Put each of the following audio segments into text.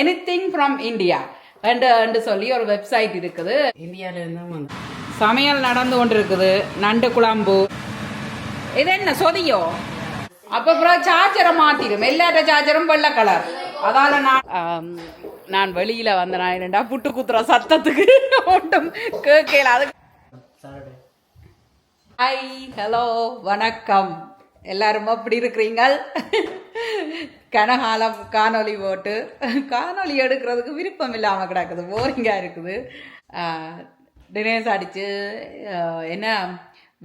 Anything from India என்று சொல்லி ஒரு வெப்சைட் இருக்குது. வந்து சமையல் நடந்து கொண்டு இருக்குது நண்டு குழம்பு. இது என்ன சொதியோ? அப்ப அப்புறம் சார்ஜரை மாத்திடும் எல்லாட்ட சார்ஜரும் வெள்ளை கலர் அதால நான் நான் வெளியில வந்த நான் என்னடா புட்டு குத்துற சத்தத்துக்கு? ஒன்றும் கேட்கல. அது ஹாய் ஹலோ வணக்கம். எல்லாரும் அப்படி இருக்கிறீங்கள்? கனகாலம் காணொளி போட்டு காணொளி எடுக்கிறதுக்கு விருப்பம் இல்லாமல் கிடக்குது போரிங்காக இருக்குது. தினேஷ் அடித்து என்ன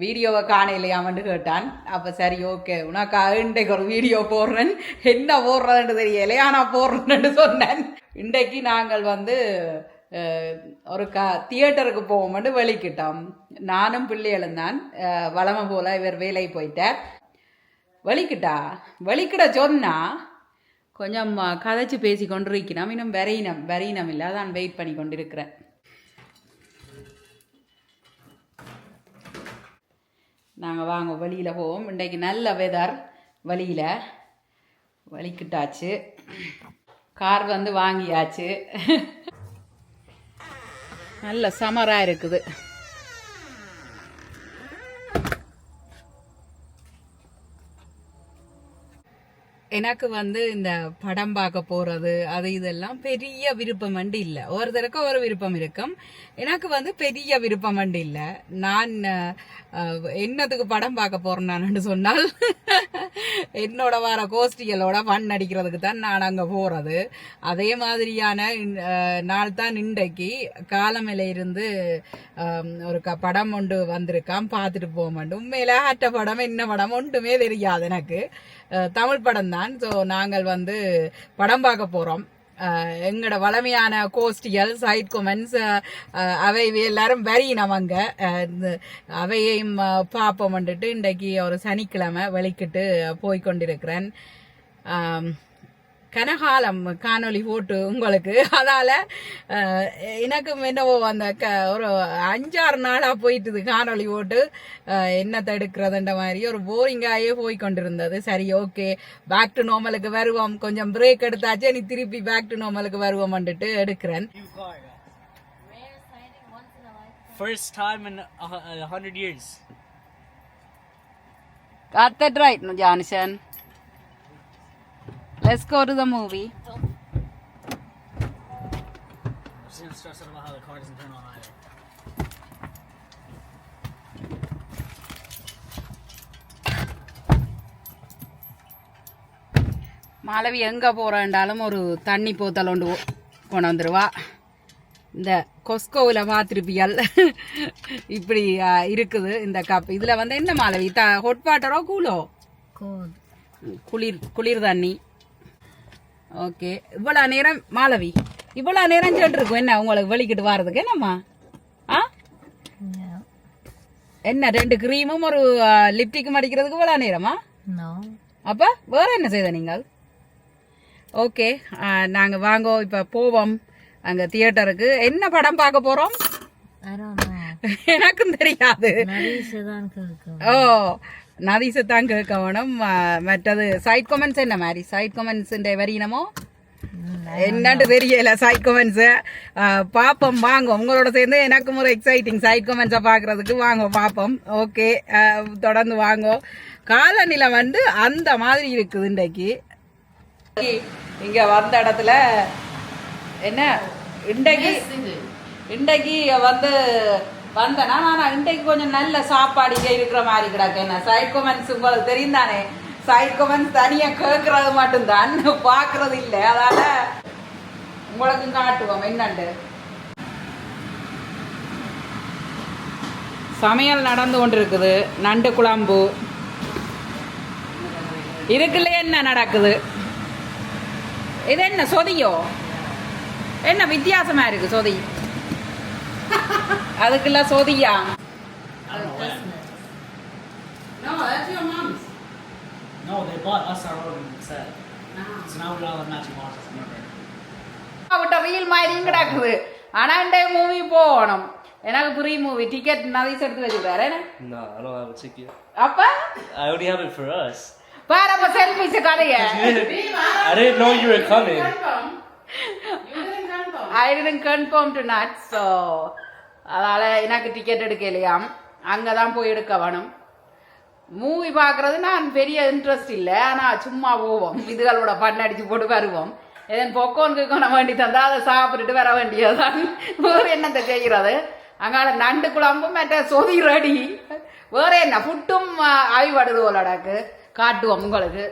வீடியோவை காணலையாமன்னு கேட்டான். அப்போ சரி ஓகே உனக்கு இன்றைக்கு ஒரு வீடியோ போடுறேன். என்ன போடுறதுன்னு தெரியலையா நான் போடுறேன்னு சொன்னேன். இன்றைக்கு நாங்கள் வந்து ஒரு க தியேட்டருக்கு போவோம்னு வெளிக்கிட்டோம். நானும் பிள்ளைகளும் தான் வளமை போல் இவர் வேலை போயிட்டார். வலிக்கிட்டா வலிக்கிட சொன்னா கொஞ்சம் கதைச்சு பேசி கொண்டிருக்கிறோம் இன்னும் வரையினம் வரையினம் இல்லை. அதான் வெயிட் பண்ணி கொண்டிருக்கிறேன். நாங்கள் வாங்க வழியில் போவோம். இன்றைக்கு நல்ல வெதர் வழியில் வலிக்கிட்டாச்சு கார் வந்து வாங்கியாச்சு. நல்ல சமராக இருக்குது. எனக்கு வந்து இந்த படம் பார்க்க போறது அது இதெல்லாம் பெரிய விருப்பம் வந்து இல்லை. ஒருத்தருக்கு ஒரு விருப்பம் இருக்கும். எனக்கு வந்து பெரிய விருப்பம் வந்து இல்லை. நான் என்னத்துக்கு படம் பார்க்க போறேன் நான் சொன்னால் என்னோட வர கோஷ்டிகளோட ஃபன் அடிக்கிறதுக்கு தான் நான் அங்கே போறது. அதே மாதிரியான நாள் தான் இன்றைக்கு காலமிலிருந்து ஒரு க படம் ஒன்று வந்திருக்கான் பார்த்துட்டு போக மாட்டேன் உண்மையில ஆட்ட படம் என்ன படம் ஒன்றுமே தெரியாது எனக்கு. தமிழ் படம் தான். ஸோ நாங்கள் வந்து படம் பார்க்க போகிறோம் எங்களோட வளமையான கோஷ்டிகள் சைட் கொமெண்ட்ஸ் அவை எல்லாரும் வரியினம் அங்கே. அவையையும் பார்ப்போம் வந்துட்டு. இன்றைக்கு ஒரு சனிக்கிழமை வெளிக்கிட்டு போய் கொண்டிருக்கிறேன். கனகாலம் காணொளி போட்டு உங்களுக்கு. அதால எனக்கும் என்னவோ அந்த க ஒரு அஞ்சாறு நாளாக போயிட்டுது காணொளி போட்டு. என்னத்தை எடுக்கிறதுன்ற மாதிரி ஒரு போரிங்காயே போய் கொண்டிருந்தது. சரி ஓகே. பேக் டு நார்மலுக்கு வருவோம். கொஞ்சம் பிரேக் எடுத்தாச்சு. நீ திருப்பி பேக் டு நார்மலுக்கு வருவோம் வந்துட்டு எடுக்கிறேன். First time in a, hu- a hundred years. Got that right, Jonathan. Let's go to the movie. I'm just gonna stress out about how the car doesn't turn on either. Malavi எங்கே போகிறேன்டாலும் ஒரு தண்ணி போத்தல் ஒன்று கொண்டு வந்துடுவா இந்த கொஸ்கோவில் பார்த்துருப்பியல். இப்படி இருக்குது இந்த கப். இதில் வந்து என்ன மாலவி? த ஹொட் வாட்டரோ கூலோ குளிர் குளிர் தண்ணி. ஓகே. இவ்வளோ நேரம் மாலவி இவ்வளோ நேரம் இருக்கும் என்ன உங்களுக்கு வெளிக்கிட்டு வர்றதுக்கு என்னம்மா? ஆ? என்ன ரெண்டு க்ரீமும் ஒரு லிப்டிக்கும் அடிக்கிறதுக்கு இவ்வளோ நேரமா. அப்போ வேற என்ன செய்த நீங்கள்? ஓகே நாங்கள் வாங்கோ இப்போ போவோம். அங்கே தியேட்டருக்கு. என்ன படம் பார்க்க போகிறோம். எனக்கும் தெரியாது. ஓ நதீசை தான் கேட்க வேணும் ஆ, மற்றது சைட் கமெண்ட்ஸ் என்ன மாதிரி சைட் கமெண்ட்ஸ் வரியினமோ என்னன்னு தெரியல சைட் கமெண்ட்ஸு பார்ப்போம் வாங்க. உங்களோட சேர்ந்து எனக்கும் ஒரு எக்ஸைட்டிங் சைட் கமெண்ட்ஸை பார்க்கறதுக்கு வாங்க பார்ப்போம் ஓகே தொடர்ந்து வாங்க. காலநிலை வந்து அந்த மாதிரி இருக்குது இன்றைக்கு. இங்க வந்த இடத்துல என்ன? இன்றைக்கு இன்றைக்கு வந்து வந்தேன்னா நான் இன்றைக்கு கொஞ்சம் நல்ல சாப்பாடு இங்கே இருக்கிற மாதிரி கிடக்கு. என்ன சைட் உங்களுக்கு தெரியும் தானே சைட் கமெண்ட்ஸ் தனியாக கேட்கறது மட்டும்தான் பார்க்கறது இல்லை. அதால உங்களுக்கும் காட்டுவோம் என்னண்டு? சமையல் நடந்து கொண்டிருக்குது. நண்டு குழம்பு. இருக்குல்ல என்ன நடக்குது? இது என்ன சொதியோ? என்ன வித்தியாசமா இருக்கு சொதி? அதுக்குள்ள சொதியா No, that's your mom's. No, they bought us our own set. So now we all have matching watches. Remember? விட்ட ரீல் மாதிரியும் கிடக்குது ஆனா இந்த மூவி போகணும் எனக்கு ப்ரீ மூவி டிக்கெட் நதீஸ் எடுத்து வச்சுட்டாரு No, I don't have a ticket. அப்ப I only have it for us. பாரு அப்ப செல்ஃபிஸ் கதைய I didn't know you were coming. I didn't confirm do not so அதால் எனக்கு டிக்கெட் எடுக்கலையாம். அங்கே தான் போய் எடுக்க வேணும். மூவி பார்க்குறது நான் பெரிய இன்ட்ரெஸ்ட் இல்லை. ஆனால் சும்மா போவோம். இதுகளோட பண்ணடிச்சு போட்டு வருவோம். எதன் பொக்கோனுக்கு கொண வேண்டி தந்தால் அதை சாப்பிட்டுட்டு வர வேண்டியதுதான். வேறு என்னத்தை செய்கிறது? அங்கால நண்டு குழம்பும் மற்ற சொதி ரெடி. வேற என்ன? புட்டும் ஆய்வடுது போலடாக்கு காட்டுவோம் உங்களுக்கு.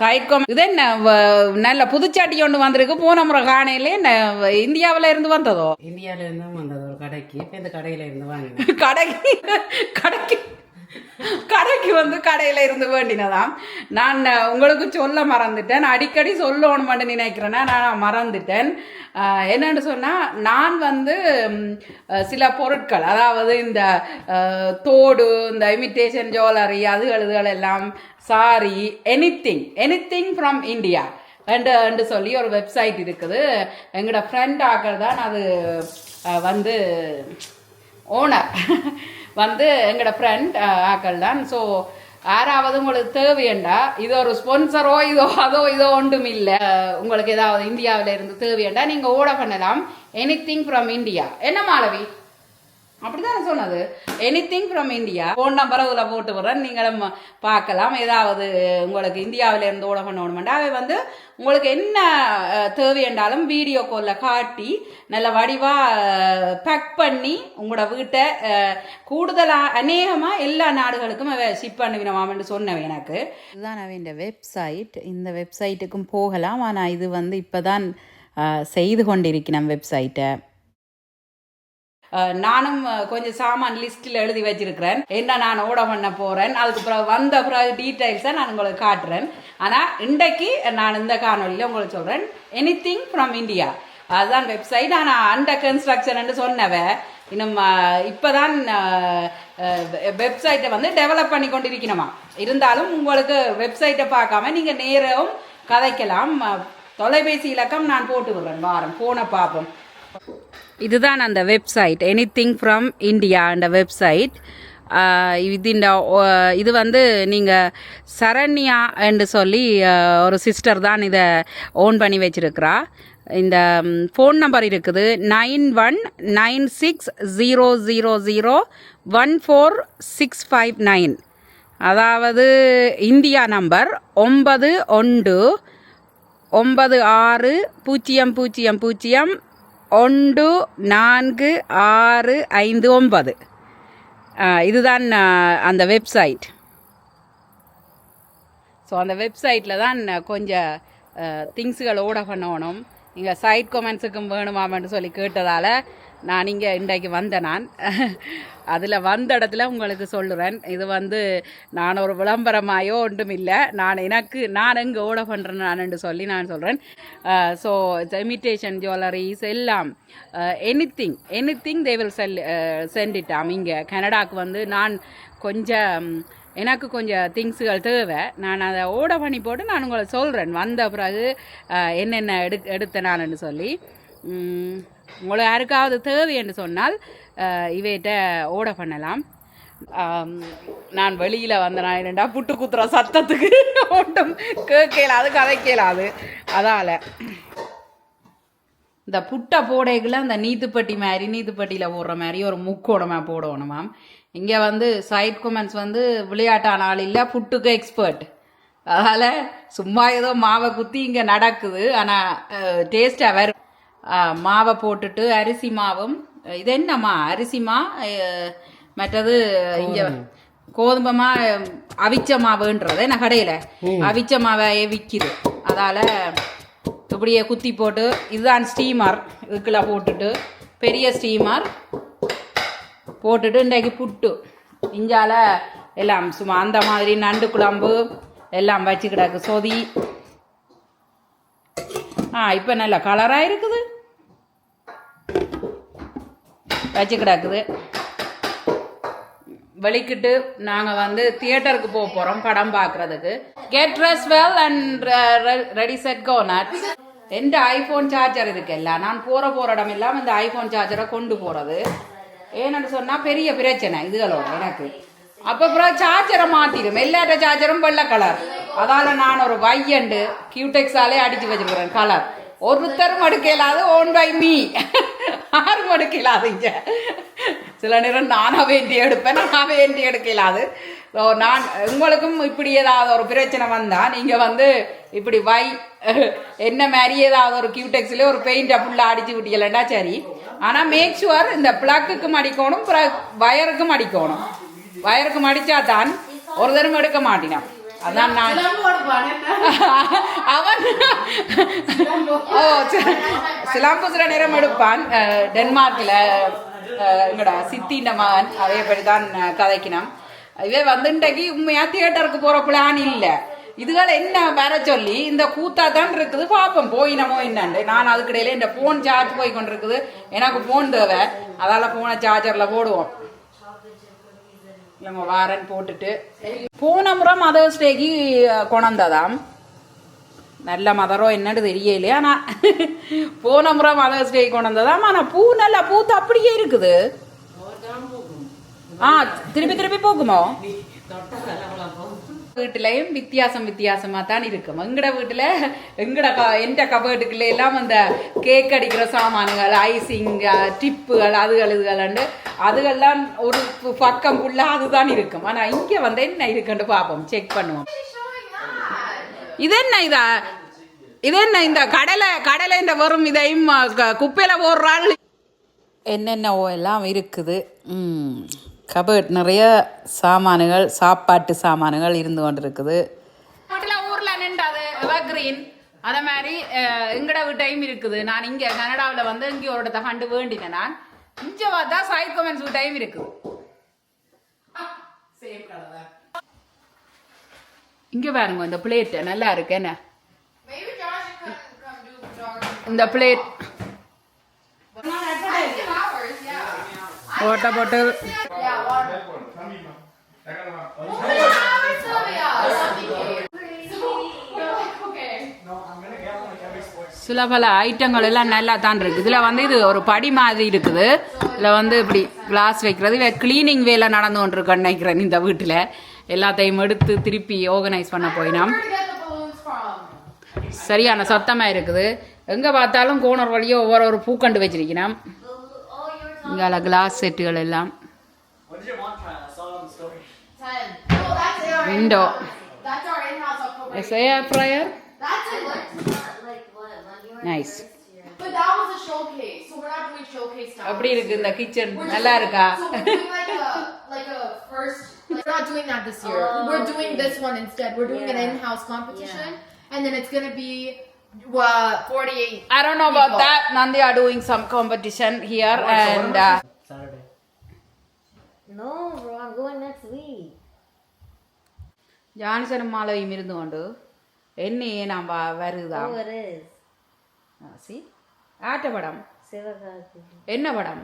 சைட்கோம் இது என்ன நல்ல புதுச்சாட்டி ஒன்று வந்திருக்கு போன முறை காணையில என்ன இந்தியாவில் இருந்து வந்ததோ? இந்தியால இருந்து வந்தது ஒரு கடைக்கு இந்த கடையில இருந்து வாங்கினேன். கடைக்கு கடைக்கு கடையில் இருந்து வேண்டினதாம். நான் உங்களுக்கு சொல்ல மறந்துட்டேன். அடிக்கடி சொல்லணும்னு நினைக்கிறேன்னா நான் மறந்துட்டேன். என்னென்னு என்னன்னு சொன்னால் நான் வந்து சில பொருட்கள் அதாவது இந்த தோடு இந்த இமிட்டேஷன் ஜுவல்லரி அது இதுகள் எல்லாம் sari anything anything from India என்று என்று சொல்லி ஒரு வெப்சைட் இருக்குது. எங்களோட ஃப்ரெண்ட் ஆக்கள் தான் அது வந்து ஓனர் வந்து எங்களோட ஃப்ரெண்ட் ஆக்கள் தான். ஸோ யாராவது உங்களுக்கு தேவையண்டா? இது ஒரு ஸ்பான்சரோ இதோ அதோ இதோ ஒன்றும் இல்லை உங்களுக்கு ஏதாவது இந்தியாவில இருந்து தேவையண்டா? நீங்க ஓட பண்ணலாம் எனி திங் ஃப்ரம் இந்தியா என்ன மாலவி அப்படிதான் சொன்னது. Anything from India phone நம்பரை அதில் போட்டு விடுறேன். நீங்களும் பார்க்கலாம். ஏதாவது உங்களுக்கு இந்தியாவில் இருந்து ஓட பண்ணணுமெண்டா அவை வந்து உங்களுக்கு என்ன தேவை என்றாலும் வீடியோ காலில் காட்டி நல்ல வடிவாக பேக் பண்ணி உங்களோட வீட்டை கூடுதலாக அநேகமாக எல்லா நாடுகளுக்கும் அவ ஷிப் பண்ணுவினவாமன்னு சொன்னவன் எனக்கு. இதுதான் அவன் இந்த வெப்சைட் இந்த வெப்சைட்டுக்கும் போகலாம். ஆனால் இது வந்து இப்போ தான் செய்து கொண்டிருக்கிறேன் வெப்சைட்டை நானும் கொஞ்சம் சாமான் லிஸ்ட்டில் எழுதி வச்சிருக்கிறேன். என்ன நான் ஓட பண்ண போகிறேன் அதுக்கு பிறகு வந்த பிறகு டீட்டெயில்ஸை நான் உங்களுக்கு காட்டுறேன். ஆனால் இன்றைக்கு நான் இந்த காணொலியில் உங்களுக்கு சொல்கிறேன் எனி திங் ஃப்ரம் இந்தியா அதுதான் வெப்சைட் ஆனால் அண்டர் கன்ஸ்ட்ரக்ஷன் சொன்னவ இன்னும் இப்போ தான் வெப்சைட்டை வந்து டெவலப் பண்ணி கொண்டிருக்கணுமா? இருந்தாலும் உங்களுக்கு வெப்சைட்டை பார்க்காம நீங்கள் நேரம் கதைக்கலாம். தொலைபேசி இலக்கம் நான் போட்டு விடுறேன் வாரம். ஃபோனை பார்ப்போம். இதுதான் அந்த website anything from India அந்த வெப்சைட் இது இந்த இது வந்து நீங்கள் சரண்யா என்று சொல்லி ஒரு சிஸ்டர் தான் இதை ஓன் பண்ணி வச்சிருக்கிறா. இந்த ஃபோன் நம்பர் இருக்குது. Nine one nine six zero zero zero one four six five nine. அதாவது இந்தியா நம்பர் ஒன்பது ஒன்று ஒன்பது ஆறு பூஜ்ஜியம் பூஜ்ஜியம் பூஜ்ஜியம் ஒன்று நான்கு ஆறு ஐந்து ஒன்பது. இதுதான் அந்த வெப்சைட். ஸோ அந்த வெப்சைட்டில் தான் கொஞ்சம் திங்ஸுகள் ஓட பண்ணணும் நீங்கள் சைட் கொமெண்ட்ஸுக்கும் வேணுமாமன்னு சொல்லி கேட்டதால் நான் இங்கே இன்றைக்கு வந்தேன் நான். அதில் வந்த இடத்துல உங்களுக்கு சொல்லுறேன். இது வந்து நான் ஒரு விளம்பரமாயோ ஒன்றும் இல்லை. நான் எனக்கு நான் எங்கே ஓட பண்ணுறேன் நான் சொல்லி நான் சொல்கிறேன் ஸோ இமிட்டேஷன் ஜுவல்லரிஸ் எல்லாம் anything anything they will sell sent இங்கே கனடாவுக்கு வந்து நான் கொஞ்சம் எனக்கு கொஞ்சம் திங்ஸுகள் தேவை. நான் அதை ஓட பண்ணி போட்டு நான் உங்களை சொல்கிறேன் வந்த பிறகு என்னென்ன எடு எடுத்தேன் நான்னு சொல்லி. உங்களை யாருக்காவது தேவை என்று சொன்னால் இவைகிட்ட ஓட பண்ணலாம். நான் வெளியில் வந்த நான் என்னடா புட்டு குத்துற சத்தத்துக்கு? ஓட்டம் கேட்கலாது கேளாது. அதால். இந்த புட்டை போடைக்குள்ள இந்த நீத்துப்பட்டி மாதிரி நீத்துப்பட்டியில் போடுற மாதிரி ஒரு முக்கோணமாக போடணுமாம் இங்கே வந்து சைட் கொமெண்ட்ஸ் வந்து விளையாட்டான ஆள் இல்லை புட்டுக்கு எக்ஸ்பர்ட் அதனால் சும்மா ஏதோ மாவை குத்தி இங்கே நடக்குது. ஆனால் டேஸ்ட்டாக வரும் மாவை போட்டுட்டு அரிசி மாவும் இது என்னம்மா? அரிசி மா மற்றது இங்கே கோதுமை. அவிச்ச மாவுன்றது என்ன கடையில்? அவிச்ச மாவை விற்கிது அதால் இப்படியே குத்தி போட்டு இதுதான் ஸ்டீமர் இதுக்குள்ள போட்டுட்டு பெரிய ஸ்டீமர் போட்டுட்டு இன்றைக்கு புட்டு. இஞ்சால எல்லாம் சும்மா அந்த மாதிரி நண்டு குழம்பு எல்லாம் வச்சு கிடக்கு சொதி ஆ இப்போ நல்ல கலராக இருக்குது. வச்சு கிடக்குது. வெளிக்கிட்டு நாங்கள் வந்து தியேட்டருக்கு போக போகிறோம் படம் பார்க்குறதுக்கு get dress well and ready set go nuts ரெண்டு ஐஃபோன் சார்ஜர் இருக்குல்ல நான் போகிற போகிற இடம் இல்லாமல் இந்த ஐஃபோன் சார்ஜரை கொண்டு போகிறது ஏன்னு சொன்னால் பெரிய பிரச்சனை இதுகளோட எனக்கு. அப்போ அப்புறம் சார்ஜரை மாற்றிடும் எல்லாட்ட சார்ஜரும் வெள்ளை கலர் அதால நான் ஒரு வையண்டு கியூடெக்ஸாலே அடிச்சு வச்சிருக்கிறேன் கலர் ஒருத்தரும் எடுக்கலாது ஓன் பை மீ யாரும் எடுக்கலாதுங்க சில நேரம் நானாக வேண்டி எடுப்பேன் நான் வேண்டி எடுக்கலாது. ஸோ நான் உங்களுக்கும் இப்படி ஏதாவது ஒரு பிரச்சனை வந்தால் நீங்கள் வந்து இப்படி வை என்ன மாதிரி ஏதாவது ஒரு கியூடெக்ஸ்ல ஒரு பெயிண்டை ஃபுல்லாக அடிச்சு விட்டீங்களா சரி. ஆனால் மேக் ஷுவர் இந்த பிளக்குக்கும் அடிக்கணும் வயருக்கும் அடிக்கணும் வயருக்கும் அடிச்சா தான் ஒரு தரம் எடுக்க மாட்டினான். அதான் நான் அவன் ஓ சி- சிலாம்பு சில நேரம் எடுப்பான். அஹ், எங்கடா சித்தின்ற மகன். அதேபடி தான் அஹ், கதைக்கினான். இவே வந்து இன்றைக்கு உண்மையா தியேட்டருக்கு போற பிளான் இல்ல. இதுகள் என்ன வர சொல்லி இந்த கூத்தா தான் இருக்குது. பார்ப்போம் போயினமோ என்னண்டு நான் அதுக்கிடையில இந்த போன் சார்ஜ் போய் கொண்டிருக்குது. எனக்கு போன் தேவை. அதால போனை சார்ஜர்ல போடுவோம். இல்லைங்க வாரன் போட்டுட்டு. போன முறை மதர்ஸ் டேக்கு கொண்டாந்ததாம் நல்ல மதரோ என்னன்னு தெரியலையே ஆனா போன முறை மதர்ஸ் டே கொண்டு வந்ததாம் ஆனா பூ நல்லா பூத்து அப்படியே இருக்குது. ஆ திருப்பி திருப்பி போகுமோ வீட்டுலயும் வித்தியாசம் வித்தியாசமா தான் இருக்கும். எங்கட வீட்டுல எங்கட க- எந்த கபர்டுக்குள்ள எல்லாம் அந்த கேக் அடிக்கிற சாமான்கள் ஐசிங் டிப்புகள் அதுகள் இதுகள் அதுகள்லாம் ஒரு பக்கம் ஃபுல்லா அதுதான் இருக்கும். ஆனா இங்க வந்து என்ன இருக்குன்னு பார்ப்போம் செக் பண்ணுவோம். இது என்ன இதா? இது என்ன இந்த கடலை கடலை இந்த வெறும் இதையும் குப்பையில போடுறாள்? என்னென்னவோ எல்லாம் இருக்குது. கபர்ட் நிறைய சாமான்கள் சாப்பாட்டு சாமான்கள் இருந்து கொண்டு இருக்குது ஊர்ல நின்றாது எவர்கிரீன் அதே மாதிரி எங்கட வீட்டையும் இருக்குது. நான் இங்க கனடாவில் வந்து இங்கே ஒரு இடத்த கண்டு வேண்டினேன் நான். இங்க பார்த்தா சாய் கமெண்ட்ஸ் வீட்டையும் இருக்குது. இங்க பாருங்க இந்த பிளேட் நல்லா இருக்கு என்ன? இந்த பிளேட் வாட்டர் பாட்டில் சில பல ஐட்டங்கள் எல்லாம் நல்லா தான் இருக்கு. இதுல வந்து இது ஒரு படி மாதிரி இருக்குது. இதுல வந்து இப்படி கிளாஸ் வைக்கிறது. இவ கிளீனிங் வேலை நடந்து கொண்டிருக்கேன்னு நினைக்கிறேன் இந்த வீட்டுல. எல்லாத்தையும் எடுத்து திருப்பி ஆர்கனைஸ் பண்ண போயினோம் சரியான சத்தமா இருக்குது. எங்க பார்த்தாலும் கோணர் வழியோ ஒவ்வொரு ஒரு பூக்கண்டு வச்சிருக்கிறோம் இங்கால கிளாஸ் செட்டுகள் எல்லாம். Yes air fryer. Nice But that was a showcase, so we're not doing showcase now. அப்படி இருக்கு இந்த கிச்சன் We're just நல்லா like- இருக்கா So we're doing like a like a first. Like, we're not doing that this year. we're doing this one instead. We're doing an in-house competition, and then it's gonna be uh, 48. I don't know about people. that. Nandi are doing some competition here and uh, Saturday. No, bro, I'm going next week. Johnson மாலவையும் இருந்து கொண்டு என்னையே நாம் வருதா Oh, it is. C ஆட்ட படம். Sivakati. என்ன படம்.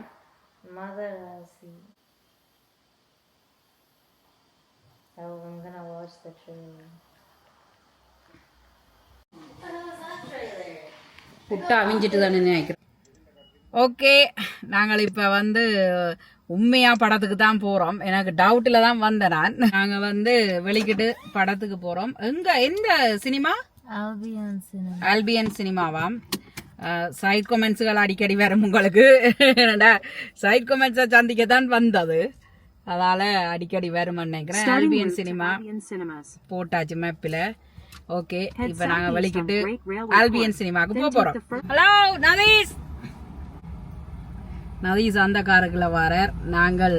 Oh, I'm gonna watch the trailer. புட்டா அவிஞ்சிட்டு தானே நினைக்கிறேன் ஓகே நாங்கள் இப்போ வந்து உண்மையா படத்துக்கு தான் போறோம். எனக்கு டவுட்ல தான் வந்தேன் நான். நாங்க வந்து வெளிக்கிட்டு படத்துக்கு போறோம். எங்க எந்த சினிமா? Albion Cinema. ஆல்பியன் சினிமாவாம் சைட் கொமெண்ட்ஸுகள் அடிக்கடி வரும் உங்களுக்கு சைட் கொமெண்ட்ஸை சந்திக்க தான் வந்தது அதால அடிக்கடி வரும்னு நினைக்கிறேன் ஆல்பியன் சினிமா போட்டாச்சு மேப்பில் ஓகே இப்போ நாங்க வெளிக்கிட்டு ஆல்பியன் சினிமாக்கு போக போறோம் ஹலோ நதீஷ் நதீஷ் அந்த காருக்குள்ள வரார் நாங்கள்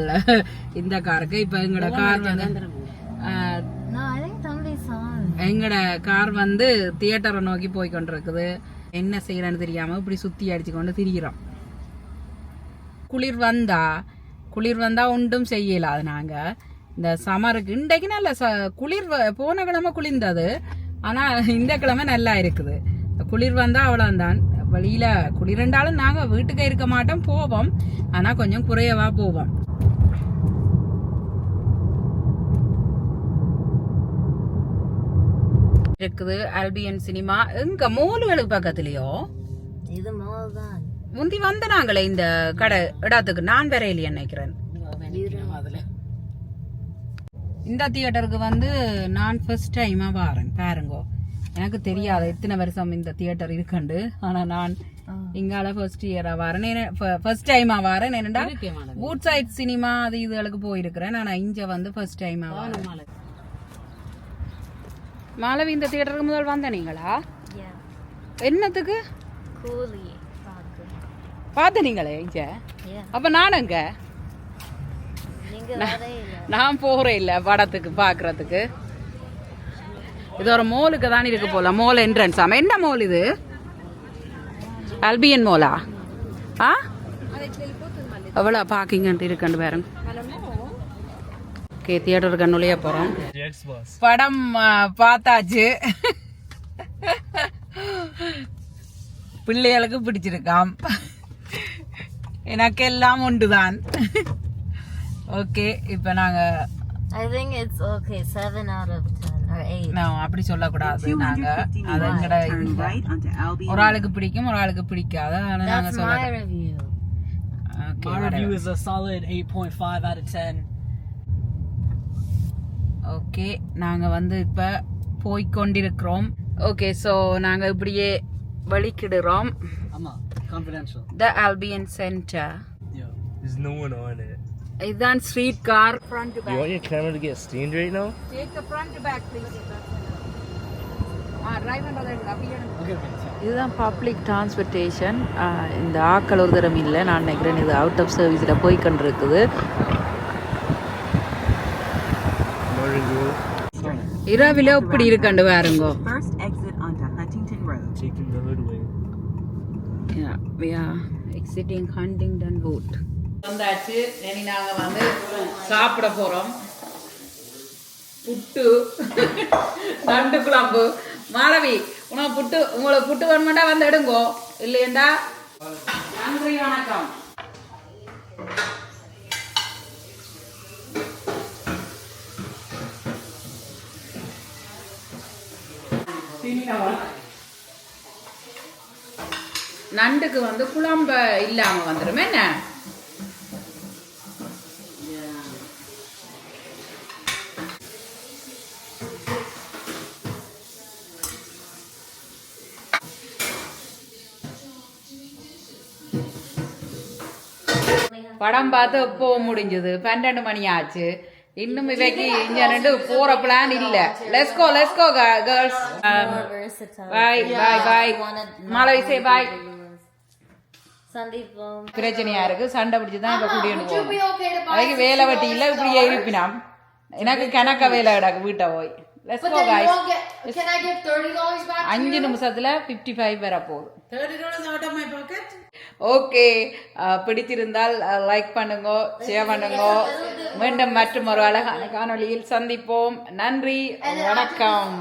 இந்த காருக்கு இப்போ எங்களோட கார் வந்து. எங்கட கார் வந்து தியேட்டரை நோக்கி போய் கொண்டிருக்குது என்ன செய்யறேன்னு தெரியாம இப்படி சுத்தி அடிச்சு கொண்டு திரிகிறோம் குளிர் வந்தா குளிர் வந்தா ஒன்றும் செய்யல அது நாங்க. இந்த சமருக்கு இன்றைக்கு நல்ல ச குளிர் வ- போன கிழமை குளிர்ந்தது. ஆனா இந்த கிழமை நல்லா இருக்குது. குளிர் வந்தா அவ்வளவுதான். வழியில குளிர்ண்டாலும் நாங்க வீட்டுக்கு இருக்க மாட்டோம் போவோம். ஆனா கொஞ்சம் குறையவா போவோம். இருக்குது ஆல்பியன் சினிமா எங்க மோலுகளுக்கு பக்கத்துலயோ? இது தான். முந்தி வந்த நாங்களே இந்த கடை இடத்துக்கு. நான் வரையில நினைக்கிறேன். இந்த தியேட்டருக்கு வந்து நான் ஃபர்ஸ்ட் டைமா வாரேன். பாருங்கோ. எனக்கு தெரியாது எத்தனை வருஷம் இந்த தியேட்டர் இருக்குண்டு. ஆனா நான் இங்கால ஃபர்ஸ்ட் இயரா வரேன். ஃபர்ஸ்ட் டைமா வரேன். என்னடா பூட் சைட் சினிமா அது இதுகளுக்கு போயிருக்கிறேன். ஆனா இங்க வந்து ஃபர்ஸ்ட் டைமா வரேன். மாலவி இந்த தியேட்டருக்கு முதல் வந்த நீங்களா. என்னத்துக்கு. Vodka. பார்த்த நீங்களே இங்க. அப்ப நானுங்க நீங்க வரே இல்ல. நான் போறேன் இல்ல படத்துக்கு பாக்குறதுக்கு இது ஒரு மோலுக்கு தான் இருக்கு போல மோல் என்ட்ரன்ஸ் ஆமா என்ன மோல் இது அல்பியன் மோலா ஆ எவ்வளோ பார்க்கிங் இருக்குன்னு பாருங்க ஓகே தியேட்டருக்கு நுழைய போகிறோம். படம் பார்த்தாச்சு பிள்ளைகளுக்கு பிடிச்சிருக்காம் எனக்கு எல்லாம் உண்டுதான் ஓகே இப்போ நாங்கள் I think it's okay. Seven out of ten or eight. நான் அப்படி சொல்லக்கூடாது நாங்க அது எங்கட இதுல. ஒரு ஆளுக்கு பிடிக்கும் ஒரு ஆளுக்கு பிடிக்காது ஆனா நாங்க That's சொல்ல my review. Is a solid 8.5 out of 10. Okay நாங்க வந்து இப்ப போய்க்கொண்டிருக்கிறோம். ஓகே சோ நாங்க இப்படியே வலிக்கிடுறோம். The Albion centre Yo. There's no one on it. இதுதான் street car front to You want your camera to get right now? இதுதான் public transportation இந்த ஆக்கள் ஒரு தரம் இல்லை. நான் நினைக்கிறேன் இது அவுட் ஆஃப் சர்வீஸில் போய் கொண்டிருக்குது இரவில் இப்படி இருக்கண்டு பாருங்கோ. First exit onto Huntington Road. Taking the hood away. Yeah, we are exiting Huntington Road. வந்தாச்சு. இனி நாங்க வந்து சாப்பிட போறோம். புட்டு. நண்டு குழம்பு. மாலவி உனக்கு புட்டு உங்களுக்கு புட்டு வேணுமெண்டா வந்து எடுங்கோ. இல்லையண்டா? நன்றி வணக்கம். நண்டுக்கு வந்து குழம்பு இல்லாம வந்துடும் என்ன? படம் பார்த்து எப்போ முடிஞ்சது? பன்னெண்டு மணி ஆச்சு. இன்னும் இவைக்கு இங்க ரெண்டு போற பிளான் இல்ல. Let's go let's go girls bye bye bye Malavi say bye பிரச்சனையா இருக்கு. சண்டை பிடிச்சுதான் இப்ப குடியணும் அதுக்கு வேலை வட்டி இல்ல இப்படியே இருப்பினாம். எனக்கு கணக்க வேலை கிடக்கு வீட்டை போய். லெட்ஸ் கோ கைஸ் அஞ்சு நிமிஷத்துல ஃபிஃப்டி ஃபைவ் வர போகுது. ஓகே பிடிச்சிருந்தால் லைக் பண்ணுங்க ஷேர் பண்ணுங்க. மீண்டும் மற்றும் ஒரு அழகான காணொளியில் சந்திப்போம். நன்றி வணக்கம்.